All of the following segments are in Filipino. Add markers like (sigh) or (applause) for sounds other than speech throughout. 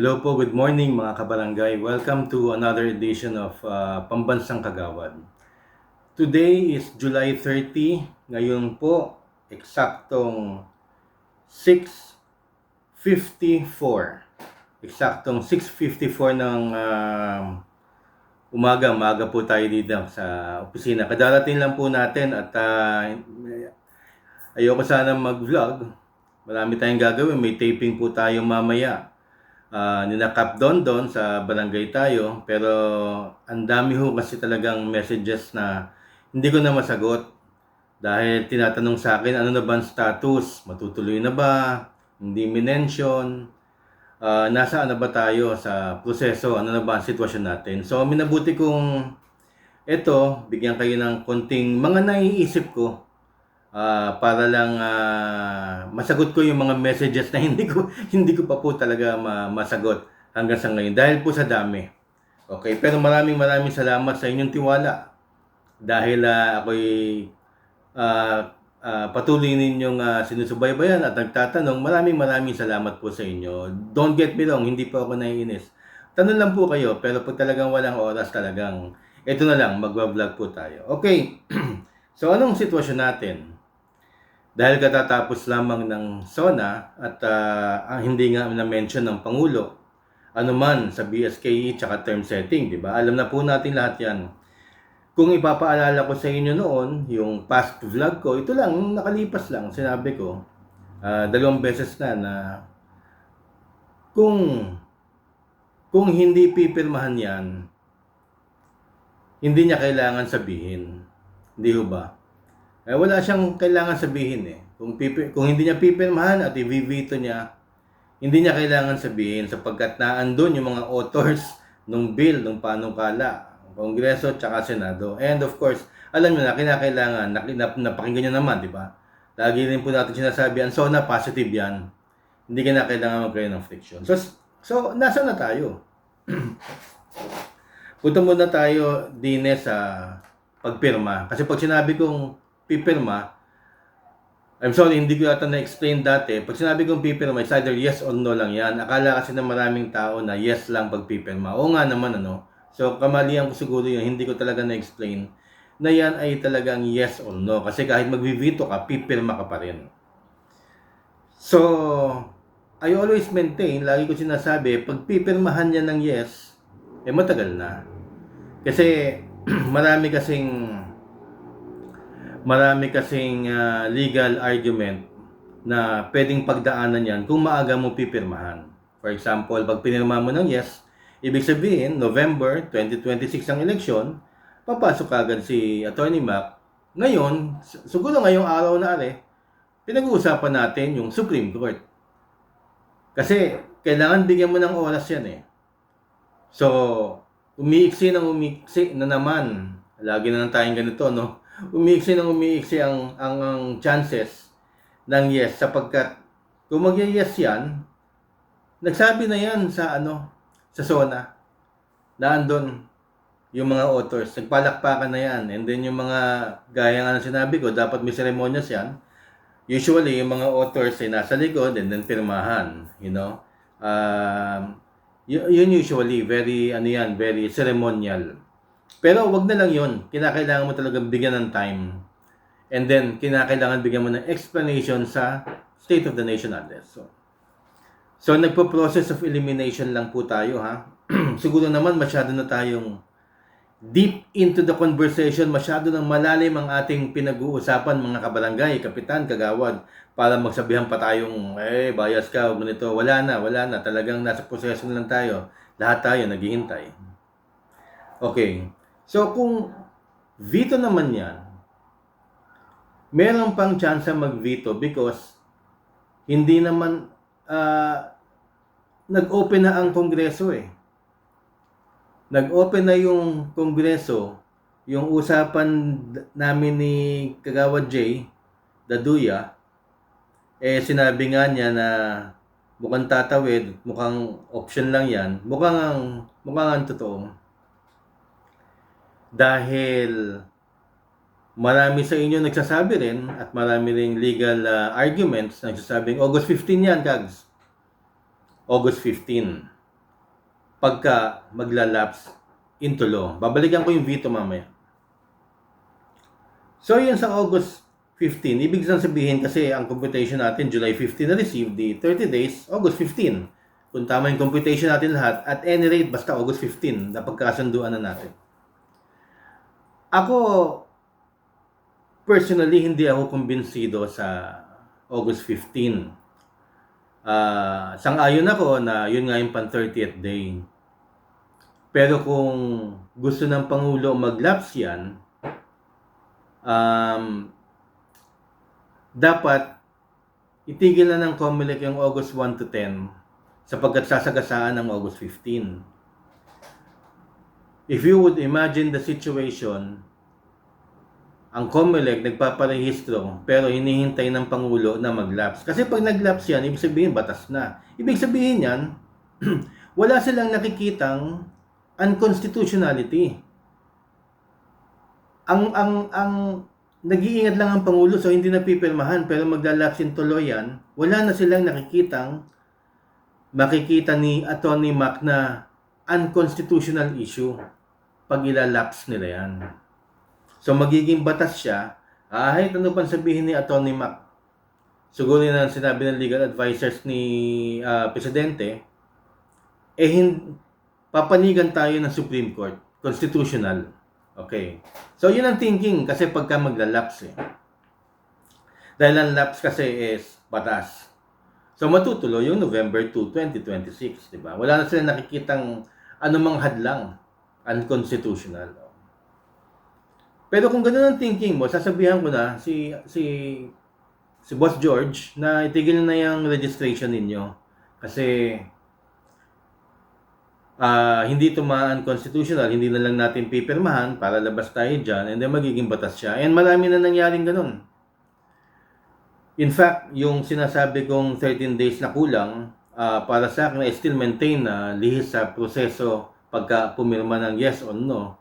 Hello po, good morning mga kabarangay. Welcome to another edition of uh, Pambansang Kagawad. Today is July 30. Ngayon po, eksaktong 6.54. Eksaktong 6.54 ng uh, umaga. Maaga po tayo dito sa opisina. Kadarating lang po natin at uh, ayoko sana mag-vlog. Marami tayong gagawin. May taping po tayo mamaya uh, ninakap doon doon sa barangay tayo. Pero ang dami ho kasi talagang messages na hindi ko na masagot. Dahil tinatanong sa akin ano na ba ang status? Matutuloy na ba? Hindi minention. Uh, nasaan na ba tayo sa proseso? Ano na ba ang sitwasyon natin? So minabuti kong ito bigyan kayo ng konting mga naiisip ko Ah, para lang ah, masagot ko yung mga messages na (laughs) hindi ko hindi ko pa po talaga ma- masagot hanggang sa ngayon dahil po sa dami. Okay, pero maraming maraming salamat sa inyong tiwala dahil ah, ako'y ah, ah, patuloy ninyong ah, sinusubaybayan at nagtatanong. Maraming maraming salamat po sa inyo. Don't get me wrong, hindi po ako naiinis. Tanong lang po kayo, pero pag talagang walang oras talagang, ito na lang, magwa-vlog po tayo. Okay, (clears throat) so anong sitwasyon natin? Dahil katatapos lamang ng SONA at uh, hindi nga na-mention ng Pangulo, ano man sa BSKE tsaka term setting, di ba? Alam na po natin lahat yan. Kung ipapaalala ko sa inyo noon, yung past vlog ko, ito lang, nakalipas lang, sinabi ko, uh, dalawang beses na na kung kung hindi pipirmahan yan, hindi niya kailangan sabihin. Hindi ho ba? Eh, wala siyang kailangan sabihin eh. Kung, pipi, kung hindi niya pipirmahan at i-veto niya, hindi niya kailangan sabihin sapagkat naandun yung mga authors ng bill, ng panukala, Kongreso, tsaka Senado. And of course, alam niyo na, kinakailangan, nak, nap, napakinggan niyo naman, di ba? Lagi rin po natin sinasabi, ang SONA, positive yan. Hindi ka na kailangan magkaroon ng friction. So, so nasa na tayo? (clears throat) Punta muna tayo din sa pagpirma. Kasi pag sinabi kong pipirma, I'm sorry, hindi ko yata na-explain dati. Pag sinabi kong pipirma, it's either yes or no lang yan. Akala kasi ng maraming tao na yes lang pag pipirma. Oo nga naman, ano. So, kamalian ko siguro yun. Hindi ko talaga na-explain na yan ay talagang yes or no. Kasi kahit magbibito ka, pipirma ka pa rin. So, I always maintain, lagi ko sinasabi, pag pipirmahan niya ng yes, eh matagal na. Kasi (clears throat) marami kasing marami kasing uh, legal argument na pwedeng pagdaanan yan kung maaga mo pipirmahan. For example, pag pinirma mo ng yes, ibig sabihin, November 2026 ang eleksyon, papasok agad si Attorney Mac. Ngayon, siguro ngayong araw na are, pinag-uusapan natin yung Supreme Court. Kasi, kailangan bigyan mo ng oras yan eh. So, umiiksi ng umiiksi na naman. Lagi na lang tayong ganito, no? Umiiksi ng umiiksi ang, ang, ang chances ng yes sapagkat kung mag-yes yan, nagsabi na yan sa ano, sa SONA. Naandun yung mga authors, nagpalakpakan na yan. And then yung mga, gaya nga ng sinabi ko, dapat may ceremonias yan. Usually, yung mga authors ay nasa likod and then pirmahan, you know. Um, yun usually, very, ano yan, very ceremonial. Pero wag na lang yon. Kinakailangan mo talaga bigyan ng time. And then, kinakailangan bigyan mo ng explanation sa State of the Nation address. So, so nagpo-process of elimination lang po tayo ha. (clears throat) Siguro naman masyado na tayong deep into the conversation, masyado nang malalim ang ating pinag-uusapan mga kabarangay, kapitan, kagawad, para magsabihan pa tayong, eh, bias ka, ganito. Wala na, wala na. Talagang nasa proseso lang tayo. Lahat tayo naghihintay. Okay. So kung veto naman yan, meron pang chance mag-veto because hindi naman uh, nag-open na ang kongreso eh. Nag-open na yung kongreso, yung usapan namin ni Kagawad J, Daduya, eh sinabi nga niya na mukhang tatawid, mukhang option lang yan, mukhang ang, mukhang ang totoo dahil marami sa inyo nagsasabi rin at marami ring legal uh, arguments nagsasabing August 15 yan, Kags. August 15. pagka maglalapse into law. Babalikan ko yung veto mamaya. So, yun sa August 15. Ibig sabihin kasi ang computation natin, July 15 na received, the 30 days, August 15. Kung tama yung computation natin lahat, at any rate, basta August 15, na pagkakasunduan na natin. Ako, personally, hindi ako kumbinsido sa August 15. Ah, sang-ayon ako na yun nga yung pan 30th day. Pero kung gusto ng Pangulo mag-lapse yan, um, dapat itigil na ng COMELEC yung August 1 to 10 sapagkat sasagasaan ng August 15. If you would imagine the situation, ang COMELEC nagpaparehistro pero hinihintay ng Pangulo na mag-lapse. Kasi pag nag-lapse yan, ibig sabihin batas na. Ibig sabihin yan, (clears throat) wala silang nakikitang unconstitutionality. Ang ang ang nag-iingat lang ang pangulo so hindi na pipirmahan pero maglalapse in tuloy yan, wala na silang nakikitang makikita ni Attorney Mac na unconstitutional issue pag ilalapse nila yan. So magiging batas siya, kahit ano pang sabihin ni Attorney Mac, siguro na sinabi ng legal advisors ni ah, Presidente, eh hin- papanigan tayo ng Supreme Court, constitutional. Okay. So yun ang thinking kasi pagka maglalapse eh. Dahil ang lapse kasi is batas. So matutuloy yung November 2, 2026, di ba? Wala na sila nakikitang anumang hadlang unconstitutional. Pero kung ganun ang thinking mo, sasabihan ko na si si si Boss George na itigil na yung registration ninyo kasi ah hindi tumaan constitutional, hindi na lang natin pipirmahan para labas tayo dyan and then magiging batas siya. And marami na nangyaring ganun. In fact, yung sinasabi kong 13 days na kulang, ah, para sa akin, I still maintain na lihis sa proseso pagka pumirma ng yes or no.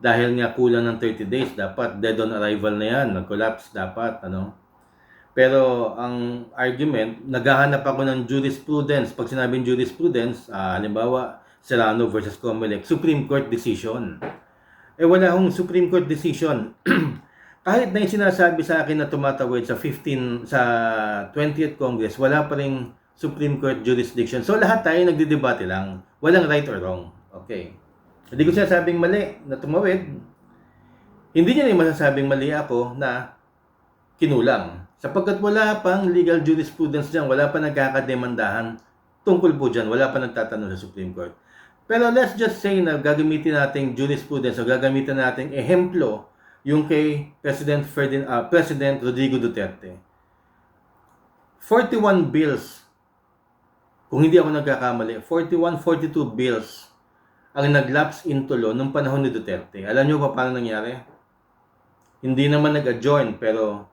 Dahil nga kulang ng 30 days, dapat dead on arrival na yan, nag-collapse dapat, ano. Pero ang argument, naghahanap ako ng jurisprudence. Pag sinabing jurisprudence, ah, halimbawa, Serrano versus Comelec, Supreme Court decision. Eh wala akong Supreme Court decision. (clears throat) Kahit na yung sinasabi sa akin na tumatawid sa 15 sa 20th Congress, wala pa ring Supreme Court jurisdiction. So lahat tayo nagdidebate lang. Walang right or wrong. Okay. Hindi ko sinasabing mali na tumawid. Hindi niya rin masasabing mali ako na kinulang. Sapagkat wala pang legal jurisprudence dyan, wala pa nagkakademandahan tungkol po dyan, wala pa nagtatanong sa Supreme Court. Pero let's just say na gagamitin natin jurisprudence o gagamitin natin ehemplo yung kay President, Ferdinand, ah, President Rodrigo Duterte. 41 bills, kung hindi ako nagkakamali, 41, 42 bills ang naglapse into law nung panahon ni Duterte. Alam niyo pa paano nangyari? Hindi naman nag-adjourn pero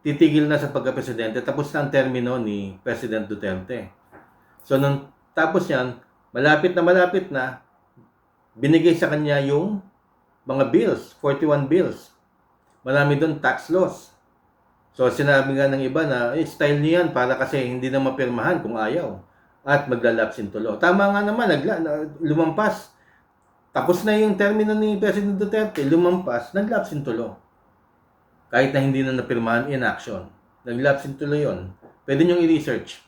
titigil na sa pagka-presidente tapos na ang termino ni President Duterte. So nung tapos yan, malapit na malapit na, binigay sa kanya yung mga bills, 41 bills. Marami doon tax laws. So sinabi nga ng iba na eh, style niya yan para kasi hindi na mapirmahan kung ayaw at maglalapse into law. Tama nga naman, nagla, na- lumampas. Tapos na yung termino ni President Duterte, lumampas, naglapse into law. Kahit na hindi na napirmahan in action. Naglapse into law yun. Pwede niyong i-research.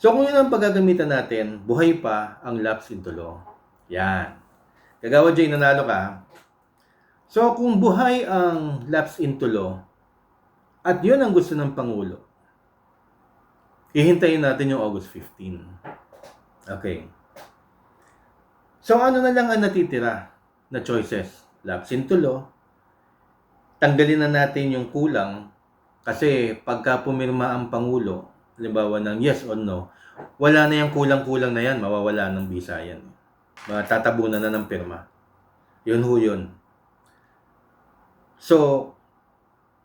So kung yun ang paggagamitan natin, buhay pa ang lapse into law. Yan. Kagawa Jay, nanalo ka. So kung buhay ang lapse into law, at yun ang gusto ng Pangulo, hihintayin natin yung August 15. Okay. So ano na lang ang natitira na choices? Lapse into law. Tanggalin na natin yung kulang kasi pagka pumirma ang Pangulo, halimbawa ng yes or no, wala na yung kulang-kulang na yan, mawawala ng visa yan. Matatabunan na ng pirma. Yun ho yun. So,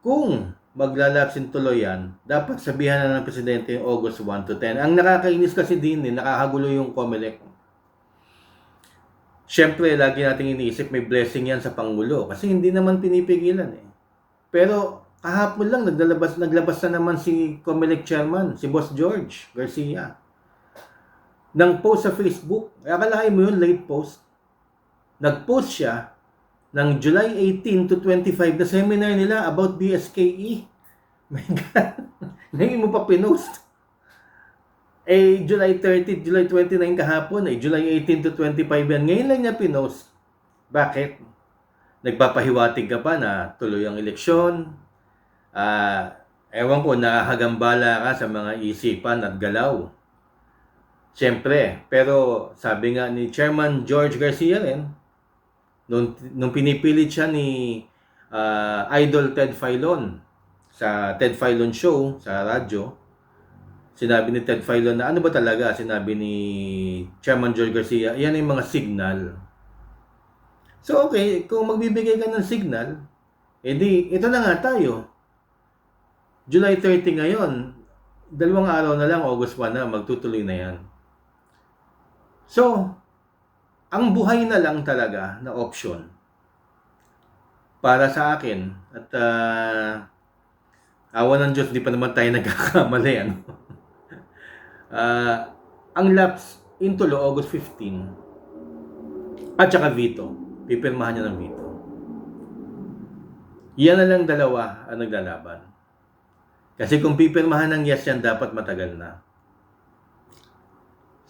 kung maglalapsin tuloy yan, dapat sabihan na ng Presidente yung August 1 to 10. Ang nakakainis kasi din, eh, nakakagulo yung COMELEC. Siyempre, lagi nating iniisip may blessing yan sa Pangulo kasi hindi naman pinipigilan eh. Pero kahapon lang naglalabas naglabas na naman si COMELEC chairman, si Boss George Garcia. ng post sa Facebook. Akalain mo yun, late post. Nag-post siya ng July 18 to 25 na seminar nila about BSKE. My (laughs) God. Ngayon mo pa pinost. Eh, July 30, July 29 kahapon, eh, July 18 to 25 yan. Ngayon lang niya pinost. Bakit? Nagpapahiwatig ka pa na tuloy ang eleksyon. Ah, ewan ko, nakahagambala ka sa mga isipan at galaw. Siyempre, pero sabi nga ni Chairman George Garcia rin, nung, nung pinipilit siya ni ah, Idol Ted Filon sa Ted Filon Show sa radyo, sinabi ni Ted Filon na ano ba talaga, sinabi ni Chairman George Garcia, yan yung mga signal. So okay, kung magbibigay ka ng signal, edi ito na nga tayo. July 30 ngayon, dalawang araw na lang, August 1 na, magtutuloy na yan. So, ang buhay na lang talaga na option para sa akin at ah, awa ng Diyos, di pa naman tayo (laughs) nagkakamali. Ano? Ah, ang lapse in tulo, August 15 at saka veto. Pipirmahan niya ng veto. Yan na lang dalawa ang naglalaban. Kasi kung pipirmahan ng yes yan, dapat matagal na.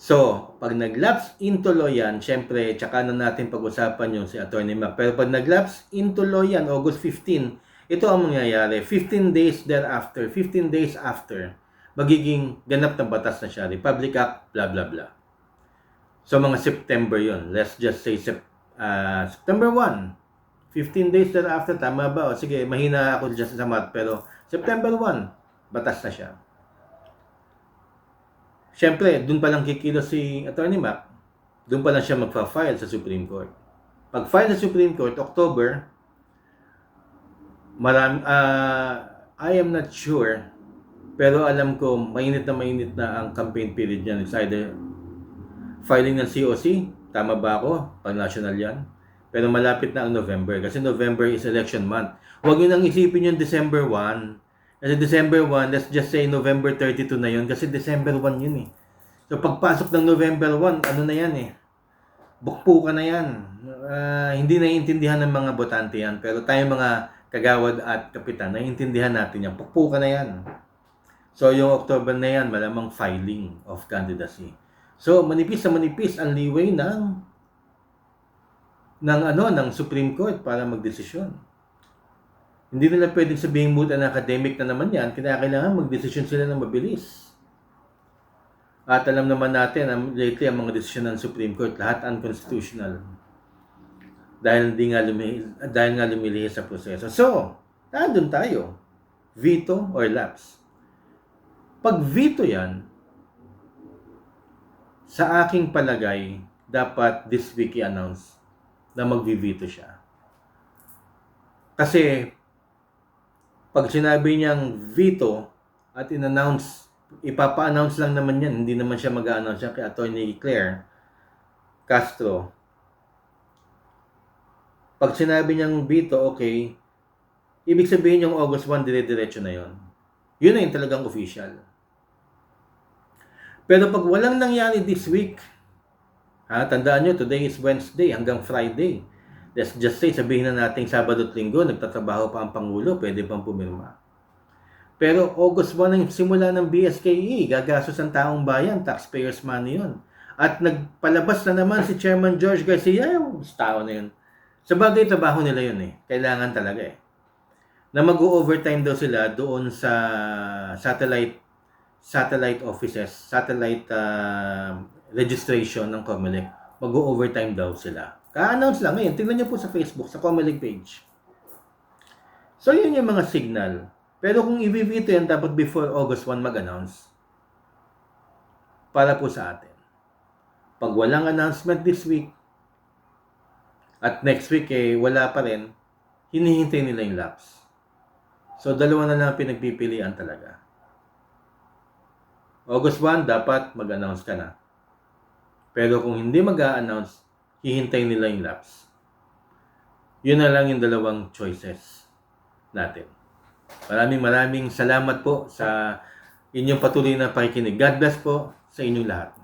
So, pag nag-lapse into law yan, syempre, tsaka na natin pag-usapan yung si Attorney Mac. Pero pag nag-lapse into law yan, August 15, ito ang mangyayari. 15 days thereafter, 15 days after, magiging ganap na batas na siya. Republic Act, blah, blah, blah. So, mga September yon Let's just say sep- ah, September 1. 15 days thereafter, tama ba? O sige, mahina ako dyan sa math, pero September 1, batas na siya. Siyempre, dun pa lang kikilos si Attorney Mac, dun pa lang siya magpa-file sa Supreme Court. Pag-file sa Supreme Court, October, marami, ah, I am not sure, pero alam ko, mainit na mainit na ang campaign period niyan. It's either filing ng COC, tama ba ako? Pag national yan. Pero malapit na ang November, kasi November is election month. Huwag nyo nang isipin yung December 1, kasi December 1, let's just say November 32 na yun kasi December 1 yun eh. So pagpasok ng November 1, ano na yan eh. Bukpo ka na yan. Ah, hindi naiintindihan ng mga botante yan. Pero tayo mga kagawad at kapitan, naiintindihan natin yan. Bukpo ka na yan. So yung October na yan, malamang filing of candidacy. So manipis na manipis ang liway ng ng ano ng Supreme Court para magdesisyon. Hindi nila pwedeng sabihin mood and academic na naman yan, kaya kailangan magdesisyon sila ng mabilis. At alam naman natin, ang- lately ang mga desisyon ng Supreme Court, lahat unconstitutional. Dahil hindi nga lumihis, dahil nga lumilihis sa proseso. So, nandun tayo. Veto or lapse. Pag veto yan, sa aking palagay, dapat this week i-announce na magvi-veto siya. Kasi, pag sinabi niyang veto at in-announce, ipapa-announce lang naman yan, hindi naman siya mag-announce yan kay Attorney Claire Castro. Pag sinabi niyang veto, okay, ibig sabihin yung August 1, dire-diretso na yon. Yun na yung talagang official. Pero pag walang nangyari this week, ha, tandaan nyo, today is Wednesday hanggang Friday. Let's just say, sabihin na natin Sabado at Linggo, nagtatrabaho pa ang Pangulo, pwede pang pumirma. Pero August 1 ang simula ng BSKE, gagastos ang taong bayan, taxpayers money yun. At nagpalabas na naman si Chairman George Garcia, yung tao na yun. Sa bagay, trabaho nila yun eh. Kailangan talaga eh. Na mag-overtime daw sila doon sa satellite satellite offices, satellite uh, registration ng Comelec. Mag-overtime daw sila. Ka-announce lang ngayon. Tingnan niyo po sa Facebook, sa Comelec page. So, yun yung mga signal. Pero kung i-veto yan, dapat before August 1 mag-announce. Para po sa atin. Pag walang announcement this week, at next week eh, wala pa rin, hinihintay nila yung lapse. So, dalawa na lang pinagpipilian talaga. August 1, dapat mag-announce ka na. Pero kung hindi mag-a-announce, hihintay nila yung lapse. Yun na lang yung dalawang choices natin. Maraming maraming salamat po sa inyong patuloy na pakikinig. God bless po sa inyong lahat.